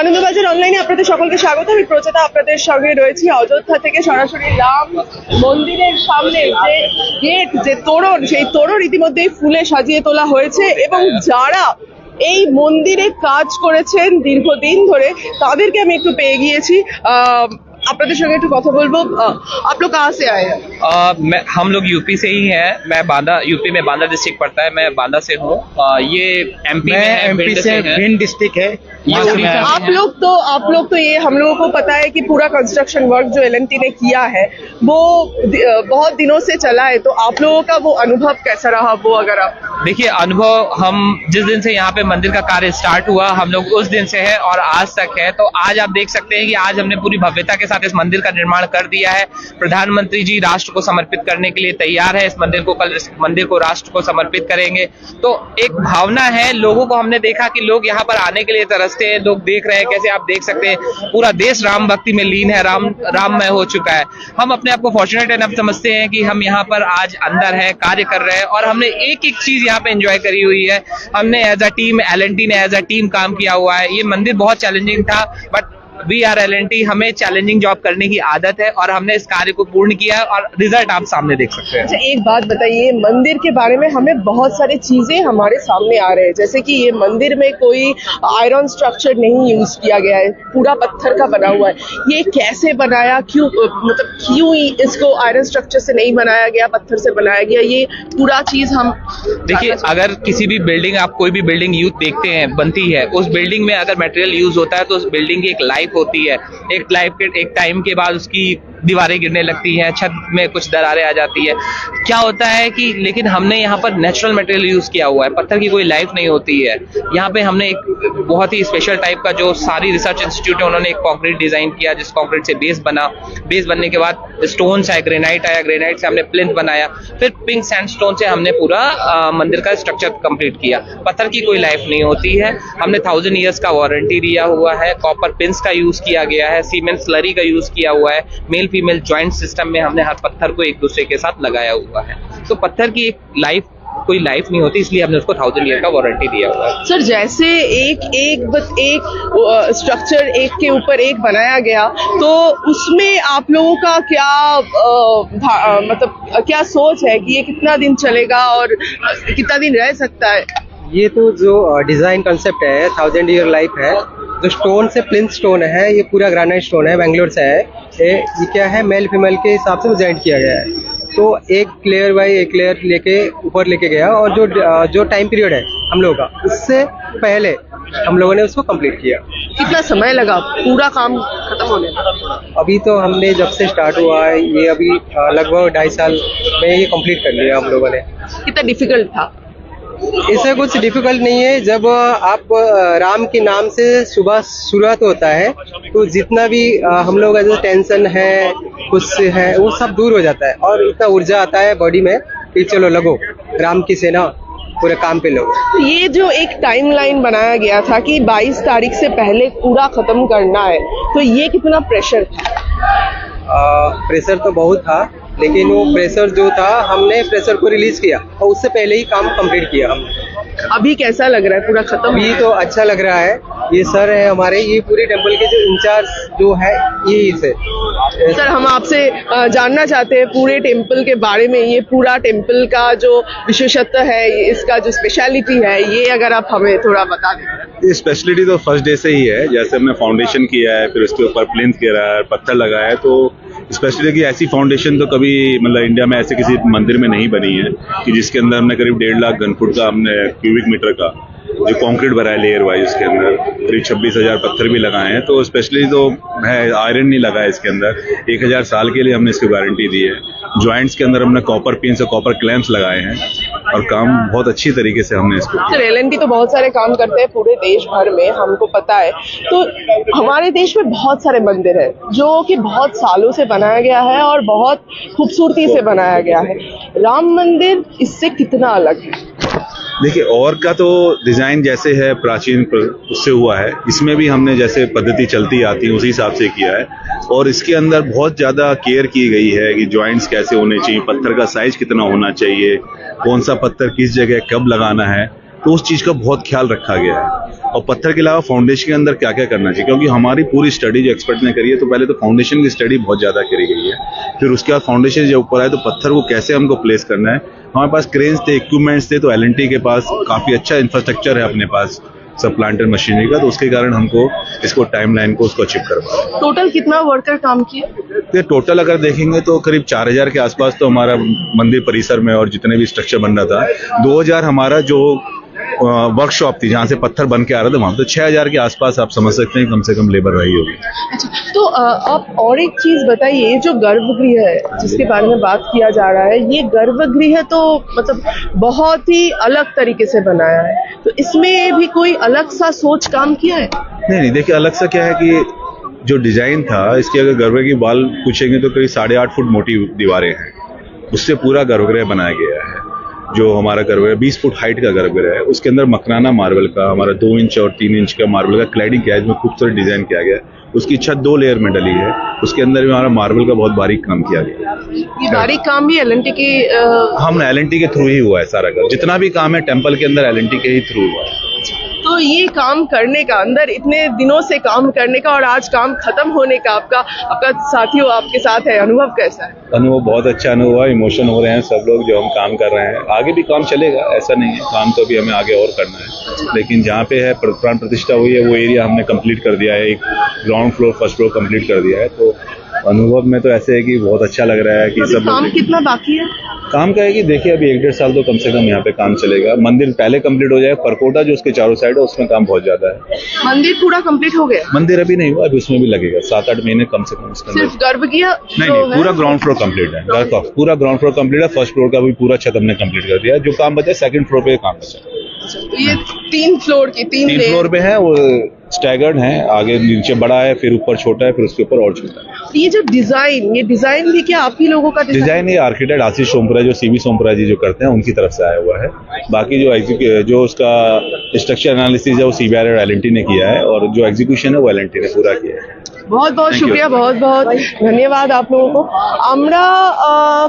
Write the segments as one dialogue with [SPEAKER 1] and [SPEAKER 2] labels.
[SPEAKER 1] আনন্দবাজার অনলাইনে আপনাদের সকলকে স্বাগত আমি প্রচেতা আপনাদের সঙ্গে রয়েছি অযোধ্যা থেকে সরাসরি রাম মন্দিরের সামনে যে গেট যে তোরণ সেই তোরণ ইতিমধ্যেই ফুলে সাজিয়ে তোলা হয়েছে এবং যারা এই মন্দিরে কাজ করেছেন দীর্ঘদিন ধরে তাদেরকে আমি একটু পেয়ে গিয়েছি আহ আপনাদের সঙ্গে একটু কথা বলবো आप लोग कहाँ से आए
[SPEAKER 2] हम लोग यूपी से ही है मैं बांदा यूपी में बांदा डिस्ट्रिक्ट पड़ता है मैं बांदा से हूँ ये एमपी मैं
[SPEAKER 3] एमपी से भिंड डिस्ट्रिक्ट है
[SPEAKER 1] आप लोग तो आप लोग तो ये हम लोगों को पता है कि पूरा कंस्ट्रक्शन वर्क जो एल ने किया है वो बहुत दिनों से चला है तो आप लोगों का वो अनुभव कैसा रहा वो अगर आप
[SPEAKER 2] देखिए अनुभव हम जिस दिन से यहाँ पे मंदिर का कार्य स्टार्ट हुआ हम लोग उस दिन से है और आज तक है तो आज आप देख सकते हैं कि आज हमने पूरी भव्यता के साथ इस मंदिर का निर्माण कर दिया है प्रधानमंत्री जी राष्ट्र को समर्पित करने के लिए तैयार है इस मंदिर को कल मंदिर को राष्ट्र को समर्पित करेंगे तो एक भावना है लोगों को हमने देखा कि लोग यहाँ पर आने के लिए तरस रास्ते लोग देख रहे हैं कैसे आप देख सकते हैं पूरा देश राम भक्ति में लीन है राम राममय हो चुका है हम अपने आप को फॉर्चुनेट एनफ समझते हैं कि हम यहाँ पर आज अंदर है कार्य कर रहे हैं और हमने एक एक चीज यहाँ पे एंजॉय करी हुई है हमने एज अ टीम एल ने एज अ टीम काम किया हुआ है ये मंदिर बहुत चैलेंजिंग था but we are L and T हमें चैलेंजिंग जॉब करने की आदत है और हमने इस कार्य को पूर्ण किया है और रिजल्ट आप सामने देख सकते हैं
[SPEAKER 1] अच्छा एक बात बताइए मंदिर के बारे में हमें बहुत सारी चीजें हमारे सामने आ रहे हैं जैसे कि ये मंदिर में कोई आयरन स्ट्रक्चर नहीं यूज किया गया है पूरा पत्थर का बना हुआ है ये कैसे बनाया क्यों मतलब क्यों इसको आयरन स्ट्रक्चर से नहीं बनाया गया पत्थर से बनाया गया ये पूरा चीज हम
[SPEAKER 2] देखिए अगर किसी भी बिल्डिंग आप कोई भी बिल्डिंग यूज देखते हैं बनती है उस बिल्डिंग में अगर मटेरियल यूज होता है तो उस बिल्डिंग की एक लाइफ लाइफ होती है एक लाइफ के एक टाइम के बाद उसकी दीवारें गिरने लगती हैं छत में कुछ दरारें आ जाती है क्या होता है कि लेकिन हमने यहाँ पर नेचुरल मटेरियल यूज़ किया हुआ है पत्थर की कोई लाइफ नहीं होती है यहाँ पे हमने एक बहुत ही स्पेशल टाइप का जो सारी रिसर्च इंस्टीट्यूट है उन्होंने एक कॉन्क्रीट डिज़ाइन किया जिस कॉन्क्रीट से बेस बना बेस बनने के बाद स्टोन आए ग्रेनाइट आया ग्रेनाइट से हमने प्लिंथ बनाया फिर पिंक सैंड स्टोन से हमने पूरा आ, मंदिर का स्ट्रक्चर कंप्लीट किया पत्थर की कोई लाइफ नहीं होती है हमने थाउजेंड ईयर्स का वारंटी दिया हुआ है कॉपर पिंस का यूज़ किया गया है सीमेंट स्लरी का यूज़ किया हुआ है मेल फीमेल ज्वाइंट सिस्टम में हमने हर पत्थर को एक दूसरे के साथ लगाया हुआ है तो पत्थर की एक लाइफ कोई लाइफ नहीं होती इसलिए हमने उसको थाउजेंड ईयर का वारंटी दिया हुआ है
[SPEAKER 1] सर जैसे एक एक बस एक स्ट्रक्चर एक के ऊपर एक बनाया गया तो उसमें आप लोगों का क्या आ, मतलब क्या सोच है कि ये कितना दिन चलेगा और कितना दिन रह सकता है
[SPEAKER 3] ये तो जो डिज़ाइन कंसेप्ट है थाउजेंड ईयर लाइफ है जो स्टोन से प्लिन स्टोन है ये पूरा ग्रानाइट स्टोन है बेंगलोर से है ये क्या है मेल फीमेल के हिसाब से डिजाइन किया गया है तो एक लेयर बाई एक लेयर लेके ऊपर लेके गया और जो जो टाइम पीरियड है हम लोगों का उससे पहले हम लोगों ने उसको कंप्लीट किया
[SPEAKER 1] कितना समय लगा पूरा काम खत्म होने का
[SPEAKER 3] अभी तो हमने जब से स्टार्ट हुआ है ये अभी लगभग ढाई साल में ये कंप्लीट कर लिया हम लोगों ने
[SPEAKER 1] कितना डिफिकल्ट था
[SPEAKER 3] इसे कुछ डिफिकल्ट नहीं है जब आप राम के नाम से सुबह शुरुआत होता है तो जितना भी हम लोग का जो टेंशन है कुछ है वो सब दूर हो जाता है और इतना ऊर्जा आता है बॉडी में कि चलो लगो राम की सेना पूरे काम पे लोग
[SPEAKER 1] तो ये जो एक टाइमलाइन बनाया गया था कि 22 तारीख से पहले पूरा खत्म करना है तो ये कितना प्रेशर था आ,
[SPEAKER 3] प्रेशर तो बहुत था लेकिन वो प्रेशर जो था हमने प्रेशर को रिलीज किया और उससे पहले ही काम कंप्लीट किया
[SPEAKER 1] अभी कैसा लग रहा है पूरा खत्म
[SPEAKER 3] अभी तो अच्छा लग रहा है ये सर है हमारे ये पूरे टेम्पल के जो इंचार्ज जो है ये से
[SPEAKER 1] सर हम आपसे जानना चाहते हैं पूरे टेम्पल के बारे में ये पूरा टेम्पल का जो विशेषत्व है इसका जो स्पेशलिटी है ये अगर आप हमें थोड़ा बता दें
[SPEAKER 4] ये स्पेशलिटी तो फर्स्ट डे से ही है जैसे हमने फाउंडेशन किया है फिर उसके ऊपर प्लिंथ गिरा है पत्थर लगाया है तो स्पेशली कि ऐसी फाउंडेशन तो कभी मतलब इंडिया में ऐसे किसी मंदिर में नहीं बनी है कि जिसके अंदर हमने करीब डेढ़ लाख घन फुट का हमने क्यूबिक मीटर का जो कंक्रीट है लेयर वाइज इसके अंदर करीब छब्बीस हज़ार पत्थर भी लगाए हैं तो स्पेशली तो है आयरन नहीं लगा है इसके अंदर एक हज़ार साल के लिए हमने इसकी वारंटी दी है जॉइंट्स के अंदर हमने कॉपर पिन और कॉपर क्लैम्प्स लगाए हैं और काम बहुत अच्छी तरीके से हमने इसको
[SPEAKER 1] सर एल तो बहुत सारे काम करते हैं पूरे देश भर में हमको पता है तो हमारे देश में बहुत सारे मंदिर हैं जो कि बहुत सालों से बनाया गया है और बहुत खूबसूरती से बनाया गया है राम मंदिर इससे कितना अलग है
[SPEAKER 4] देखिए और का तो डिज़ाइन जैसे है प्राचीन उससे हुआ है इसमें भी हमने जैसे पद्धति चलती आती है उसी हिसाब से किया है और इसके अंदर बहुत ज़्यादा केयर की गई है कि जॉइंट्स कैसे होने चाहिए पत्थर का साइज कितना होना चाहिए कौन सा पत्थर किस जगह कब लगाना है तो उस चीज़ का बहुत ख्याल रखा गया है और पत्थर के अलावा फाउंडेशन के अंदर क्या क्या करना चाहिए क्योंकि हमारी पूरी स्टडी जो एक्सपर्ट ने करी है तो पहले तो फाउंडेशन की स्टडी बहुत ज़्यादा करी गई है फिर उसके बाद फाउंडेशन जब ऊपर आए तो पत्थर को कैसे हमको प्लेस करना है हमारे पास क्रेन्स थे इक्विपमेंट्स थे तो एल के पास काफ़ी अच्छा इंफ्रास्ट्रक्चर है अपने पास सब प्लांटर मशीनरी का तो उसके कारण हमको इसको टाइम लाइन को उसको अचीव कर पाए
[SPEAKER 1] टोटल कितना वर्कर काम किए
[SPEAKER 4] टोटल अगर देखेंगे तो करीब 4000 के आसपास तो हमारा मंदिर परिसर में और जितने भी स्ट्रक्चर बन रहा था 2000 हमारा जो वर्कशॉप थी जहाँ से पत्थर बन के आ रहे था वहाँ तो छह हज़ार के आसपास आप समझ सकते हैं कम से कम लेबर रही होगी
[SPEAKER 1] अच्छा तो आप और एक चीज़ बताइए जो गर्भगृह है जिसके बारे में बात किया जा रहा है ये गर्भगृह तो मतलब बहुत ही अलग तरीके से बनाया है तो इसमें भी कोई अलग सा सोच काम किया है
[SPEAKER 4] नहीं नहीं देखिए अलग सा क्या है की जो डिज़ाइन था इसके अगर गर्भ की बाल पूछेंगे तो करीब साढ़े आठ फुट मोटी दीवारें हैं उससे पूरा गर्भगृह बनाया गया है जो हमारा गर्वर है बीस फुट हाइट का गर्वर है उसके अंदर मकराना मार्बल का हमारा दो इंच और तीन इंच का मार्बल का क्लाइडिंग किया है जिसमें खूबसूरत डिज़ाइन किया गया है उसकी छत दो लेयर में डली है उसके अंदर भी हमारा मार्बल का बहुत बारीक काम किया गया
[SPEAKER 1] ये बारीक काम भी एल के आ...
[SPEAKER 4] हम एल के थ्रू ही हुआ है सारा घर जितना भी काम है टेम्पल के अंदर एल के ही थ्रू हुआ है
[SPEAKER 1] तो ये काम करने का अंदर इतने दिनों से काम करने का और आज काम खत्म होने का आपका आपका साथियों आपके साथ है अनुभव कैसा है
[SPEAKER 4] अनुभव बहुत अच्छा अनुभव है इमोशन हो रहे हैं सब लोग जो हम काम कर रहे हैं आगे भी काम चलेगा ऐसा नहीं है काम तो अभी हमें आगे और करना है लेकिन जहाँ पे है प्राण प्रतिष्ठा हुई है वो एरिया हमने कम्प्लीट कर दिया है एक ground floor first floor complete कर दिया है तो अनुभव में तो ऐसे है कि बहुत अच्छा लग रहा है कि सब
[SPEAKER 1] काम कितना बाकी है
[SPEAKER 4] काम का है कि देखिए अभी एक डेढ़ साल तो कम से कम यहाँ पे काम चलेगा मंदिर पहले कंप्लीट हो जाए परकोटा जो उसके चारों साइड है उसमें काम बहुत ज्यादा है
[SPEAKER 1] मंदिर पूरा कंप्लीट हो गया
[SPEAKER 4] मंदिर अभी नहीं हुआ अभी उसमें भी लगेगा सात आठ महीने कम से कम उसका
[SPEAKER 1] सिर्फ
[SPEAKER 4] गर्भ
[SPEAKER 1] किया
[SPEAKER 4] नहीं
[SPEAKER 1] नहीं
[SPEAKER 4] पूरा ग्राउंड फ्लोर कम्प्लीट है का पूरा ग्राउंड फ्लोर कम्प्लीट है फर्स्ट फ्लोर का भी पूरा छत हमने कम्प्लीट कर दिया जो काम बचा सेकंड फ्लोर पे काम बचा अच्छा,
[SPEAKER 1] तो ये हाँ। तीन फ्लोर की तीन
[SPEAKER 4] फ्लोर पे है वो स्टैगर्ड हैं आगे नीचे बड़ा है फिर ऊपर छोटा है फिर उसके ऊपर और छोटा है
[SPEAKER 1] ये जो डिजाइन ये डिजाइन भी क्या आप ही लोगों का डिजाइन
[SPEAKER 4] ये आर्किटेक्ट आशीष सोमपुरा जो सीवी सोमपुरा जी जो करते हैं उनकी तरफ से आया हुआ है बाकी जो जो उसका स्ट्रक्चर एनालिसिस है वो सी बी एल ने किया है और जो एग्जीक्यूशन है वो एल ने पूरा किया है বহুত বহুত
[SPEAKER 1] শুক্রিয়া বহুত বহুত ধন্যবাদ আপ লোগো আমরা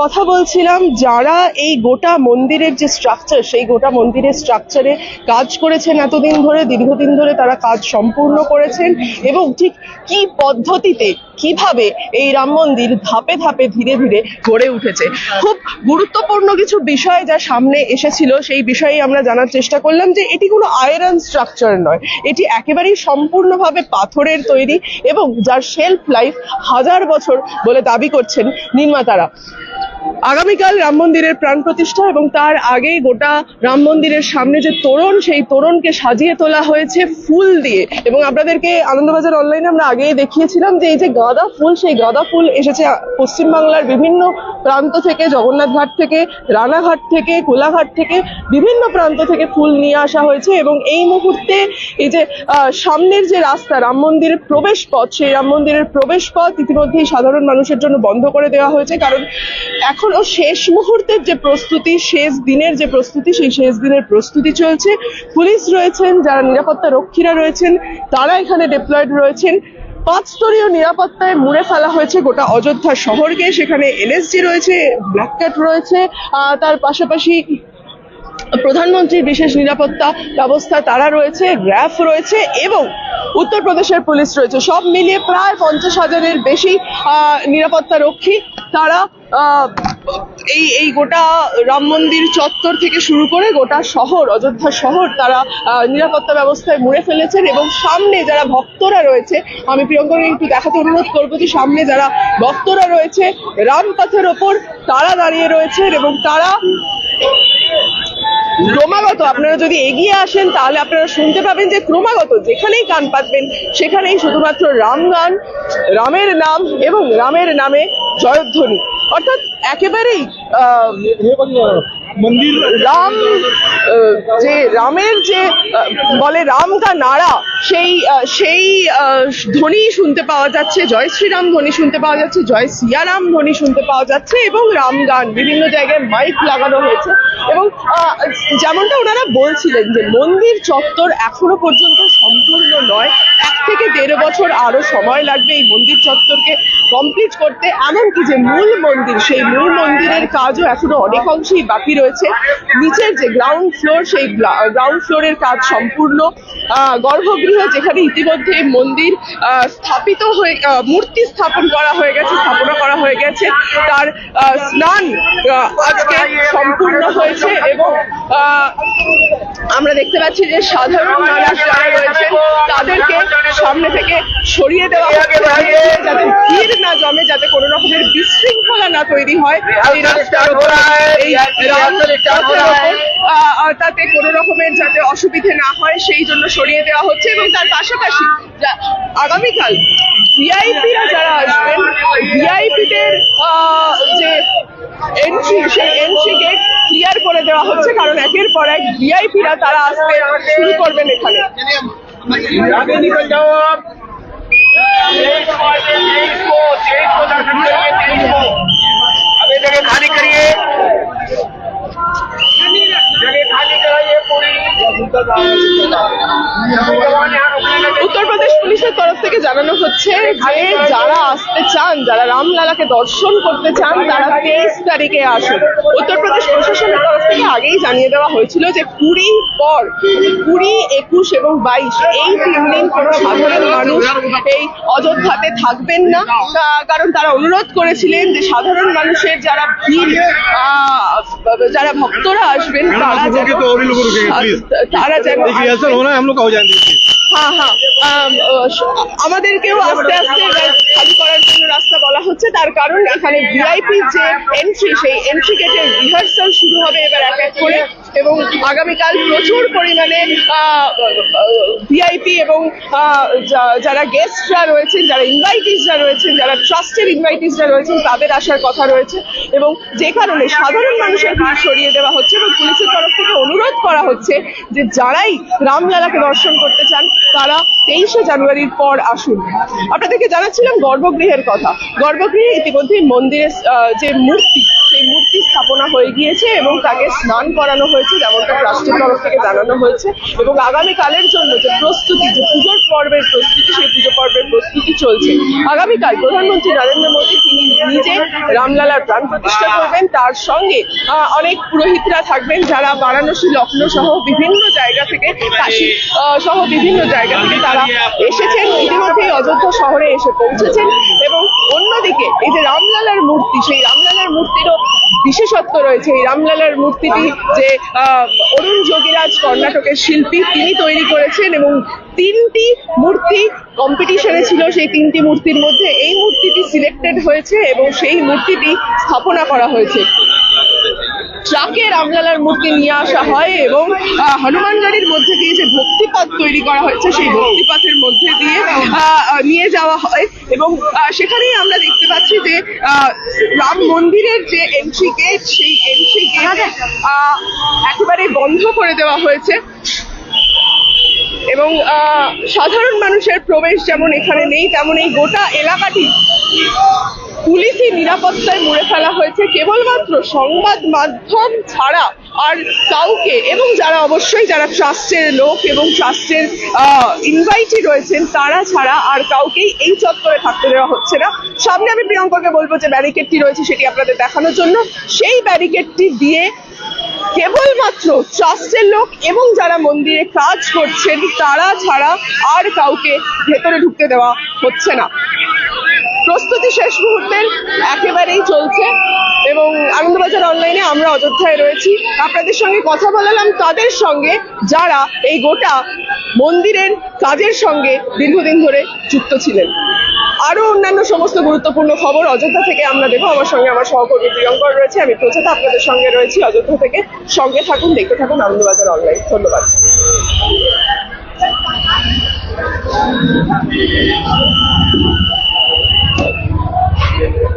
[SPEAKER 1] কথা বলছিলাম যারা এই গোটা মন্দিরের যে স্ট্রাকচার সেই গোটা মন্দিরের স্ট্রাকচারে কাজ করেছেন এতদিন ধরে দীর্ঘদিন ধরে তারা কাজ সম্পূর্ণ করেছেন এবং ঠিক কি পদ্ধতিতে কিভাবে এই রাম মন্দির ধাপে ধাপে ধীরে ধীরে গড়ে উঠেছে খুব গুরুত্বপূর্ণ কিছু বিষয় যা সামনে এসেছিল সেই বিষয়েই আমরা জানার চেষ্টা করলাম যে এটি কোনো আয়রন স্ট্রাকচার নয় এটি একেবারেই সম্পূর্ণভাবে পাথরের তৈরি এবং যার শেলফ লাইফ হাজার বছর বলে দাবি করছেন নির্মাতারা আগামীকাল রাম মন্দিরের প্রাণ প্রতিষ্ঠা এবং তার আগে গোটা রাম মন্দিরের সামনে যে তোরণ সেই তোরণকে সাজিয়ে তোলা হয়েছে ফুল দিয়ে এবং আপনাদেরকে আনন্দবাজার অনলাইনে আমরা আগেই দেখিয়েছিলাম যে এই যে গাঁদা ফুল সেই গাঁদা ফুল এসেছে পশ্চিমবাংলার বিভিন্ন প্রান্ত থেকে জগন্নাথ ঘাট থেকে রানাঘাট থেকে কোলাঘাট থেকে বিভিন্ন প্রান্ত থেকে ফুল নিয়ে আসা হয়েছে এবং এই মুহূর্তে এই যে সামনের যে রাস্তা রাম মন্দিরের প্রবেশ পথ সে শ্রীরাম মন্দিরের প্রবেশ পথ ইতিমধ্যেই সাধারণ মানুষের জন্য বন্ধ করে দেওয়া হয়েছে কারণ এখনো শেষ মুহূর্তের যে প্রস্তুতি শেষ দিনের যে প্রস্তুতি সেই শেষ দিনের প্রস্তুতি চলছে পুলিশ রয়েছেন যারা নিরাপত্তা রক্ষীরা রয়েছেন তারা এখানে ডিপ্লয়েড রয়েছেন পাঁচস্তরীয় নিরাপত্তায় মুড়ে ফেলা হয়েছে গোটা অযোধ্যা শহরকে সেখানে এনএসজি রয়েছে ব্ল্যাক ক্যাট রয়েছে তার পাশাপাশি প্রধানমন্ত্রীর বিশেষ নিরাপত্তা ব্যবস্থা তারা রয়েছে র্যাফ রয়েছে এবং উত্তরপ্রদেশের পুলিশ রয়েছে সব মিলিয়ে প্রায় পঞ্চাশ হাজারের বেশি নিরাপত্তা রক্ষী তারা এই এই গোটা রাম মন্দির চত্বর থেকে শুরু করে গোটা শহর অযোধ্যা শহর তারা নিরাপত্তা ব্যবস্থায় মুড়ে ফেলেছেন এবং সামনে যারা ভক্তরা রয়েছে আমি প্রিয়ঙ্করকে একটু দেখাতে অনুরোধ করবো যে সামনে যারা ভক্তরা রয়েছে রামপথের ওপর তারা দাঁড়িয়ে রয়েছেন এবং তারা ক্রমাগত আপনারা যদি এগিয়ে আসেন তাহলে আপনারা শুনতে পাবেন যে ক্রমাগত যেখানেই কান পাতবেন সেখানেই শুধুমাত্র রাম গান রামের নাম এবং রামের নামে জয়ধ্বনি অর্থাৎ একেবারেই আহ
[SPEAKER 3] মন্দির
[SPEAKER 1] রাম যে রামের যে বলে রাম কা নাড়া সেই সেই ধ্বনি শুনতে পাওয়া যাচ্ছে জয় শ্রীরাম ধ্বনি শুনতে পাওয়া যাচ্ছে জয় সিয়ারাম ধ্বনি শুনতে পাওয়া যাচ্ছে এবং রাম গান বিভিন্ন জায়গায় মাইক লাগানো হয়েছে এবং যেমনটা ওনারা বলছিলেন যে মন্দির চত্বর এখনো পর্যন্ত সম্পূর্ণ নয় থেকে দেড় বছর আরো সময় লাগবে এই মন্দির চত্বরকে কমপ্লিট করতে এমনকি যে মূল মন্দির সেই মূল মন্দিরের কাজও এখনো অনেক অংশেই বাকি রয়েছে নিচের যে গ্রাউন্ড ফ্লোর সেই গ্রাউন্ড ফ্লোরের কাজ সম্পূর্ণ গর্ভগৃহ যেখানে ইতিমধ্যে মন্দির স্থাপিত হয়ে মূর্তি স্থাপন করা হয়ে গেছে স্থাপনা করা হয়ে গেছে তার স্নান আজকে সম্পূর্ণ হয়েছে এবং আমরা দেখতে পাচ্ছি যে সাধারণ মানুষ যারা রয়েছে তাদেরকে সামনে থেকে সরিয়ে দেওয়া যাতে ভিড় না জমে যাতে কোন রকমের বিশৃঙ্খলা না তৈরি হয় তাতে কোন রকমের যাতে অসুবিধে না হয় সেই জন্য সরিয়ে দেওয়া হচ্ছে এবং তার পাশাপাশি আগামীকাল ভিআইপিরা যারা আসবেন ভিআইপিদের যে এন্ট্রি সেই এন্ট্রি গেট ক্লিয়ার করে দেওয়া হচ্ছে কারণ একের পর এক ভিআইপিরা তারা আসতে শুরু করবেন এখানে
[SPEAKER 5] आगे निकल जाओ आप तेईस को तेईस को दर्शन करिए तेईस को अब ये जगह खाली करिए
[SPEAKER 1] উত্তরপ্রদেশ পুলিশের তরফ থেকে জানানো হচ্ছে যে যারা আসতে চান যারা রামলালাকে দর্শন করতে চান তারা তেইশ তারিখে আসুন উত্তরপ্রদেশ প্রশাসনের তরফ থেকে আগেই জানিয়ে দেওয়া হয়েছিল যে কুড়ি পর কুড়ি একুশ এবং বাইশ এই তিন দিন কোনো সাধারণ মানুষ এই অযোধ্যাতে থাকবেন না কারণ তারা অনুরোধ করেছিলেন যে সাধারণ মানুষের যারা ভিড় যারা ভক্তরা আসবেন তারা যেন হ্যাঁ হ্যাঁ আমাদেরকেও আস্তে আস্তে খালি করার জন্য রাস্তা বলা হচ্ছে তার কারণ এখানে ভিআইপি যে এন্ট্রি সেই এন্ট্রি গেটের রিহার্সাল শুরু হবে এবার এক এক করে এবং আগামীকাল প্রচুর পরিমাণে ভিআইপি এবং যারা গেস্টরা রয়েছেন যারা ইনভাইটিসরা রয়েছেন যারা ট্রাস্টের ইনভাইটিসরা রয়েছেন তাদের আসার কথা রয়েছে এবং যে কারণে সাধারণ মানুষের ভিড় সরিয়ে দেওয়া হচ্ছে এবং পুলিশের তরফ থেকে অনুরোধ করা হচ্ছে যে যারাই রামলালাকে দর্শন করতে চান তারা তেইশে জানুয়ারির পর আসুন আপনাদেরকে জানাচ্ছিলাম গর্ভগৃহের কথা গর্ভগৃহে ইতিমধ্যে মন্দিরের যে মূর্তি এই মূর্তি স্থাপনা হয়ে গিয়েছে এবং তাকে স্নান করানো হয়েছে যেমনটা ট্রাস্টের তরফ থেকে জানানো হয়েছে এবং আগামীকালের জন্য যে প্রস্তুতি যে পুজোর পর্বের প্রস্তুতি সেই পুজো পর্বের প্রস্তুতি চলছে আগামীকাল প্রধানমন্ত্রী নরেন্দ্র মোদী তিনি নিজে রামলালার প্রাণ প্রতিষ্ঠা করবেন তার সঙ্গে অনেক পুরোহিতরা থাকবেন যারা বারাণসী লক্ষ্ণ সহ বিভিন্ন জায়গা থেকে কাশী সহ বিভিন্ন জায়গা থেকে তারা এসেছেন ইতিমধ্যেই অযোধ্যা শহরে এসে পৌঁছেছেন এবং অন্যদিকে এই যে রামলালার মূর্তি সেই রামলালার মূর্তিরও বিশেষত্ব রয়েছে এই রামলালার মূর্তিটি যে অরুণ যোগীরাজ কর্ণাটকের শিল্পী তিনি তৈরি করেছেন এবং তিনটি মূর্তি কম্পিটিশনে ছিল সেই তিনটি মূর্তির মধ্যে এই মূর্তিটি সিলেক্টেড হয়েছে এবং সেই মূর্তিটি স্থাপনা করা হয়েছে ট্রাকে রামলালার মূর্তি নিয়ে আসা হয় এবং হনুমানগাড়ির মধ্যে দিয়ে যে ভক্তিপথ তৈরি করা হয়েছে সেই ভক্তিপথ যাওয়া হয় এবং সেখানেই আমরা দেখতে পাচ্ছি যে রাম মন্দিরের যে এন্ট্রি গেট সেই এন্ট্রি আচ্ছা। গেট একেবারে বন্ধ করে দেওয়া হয়েছে এবং সাধারণ মানুষের প্রবেশ যেমন এখানে নেই তেমন এই গোটা এলাকাটি পুলিশি নিরাপত্তায় মুড়ে ফেলা হয়েছে কেবলমাত্র সংবাদ মাধ্যম ছাড়া আর কাউকে এবং যারা অবশ্যই যারা ট্রাস্টের লোক এবং ট্রাস্টের ইনভাইটি রয়েছেন তারা ছাড়া আর কাউকেই এই চত্বরে থাকতে দেওয়া হচ্ছে না সামনে আমি প্রিয়ঙ্কাকে বলবো যে ব্যারিকেডটি রয়েছে সেটি আপনাদের দেখানোর জন্য সেই ব্যারিকেডটি দিয়ে কেবলমাত্র ট্রাস্টের লোক এবং যারা মন্দিরে কাজ করছেন তারা ছাড়া আর কাউকে ভেতরে ঢুকতে দেওয়া হচ্ছে না প্রস্তুতি শেষ মুহূর্তের একেবারেই চলছে এবং আনন্দবাজার অনলাইনে আমরা অযোধ্যায় রয়েছি আপনাদের সঙ্গে কথা বলালাম তাদের সঙ্গে যারা এই গোটা মন্দিরের কাজের সঙ্গে দীর্ঘদিন ধরে যুক্ত ছিলেন আরও অন্যান্য সমস্ত গুরুত্বপূর্ণ খবর অযোধ্যা থেকে আমরা দেবো আমার সঙ্গে আমার সহকর্মী প্রিয়ঙ্কর রয়েছে আমি প্রচেতা আপনাদের সঙ্গে রয়েছি অযোধ্যা থেকে সঙ্গে থাকুন দেখতে থাকুন আনন্দবাজার অনলাইন ধন্যবাদ Thank you. Yeah.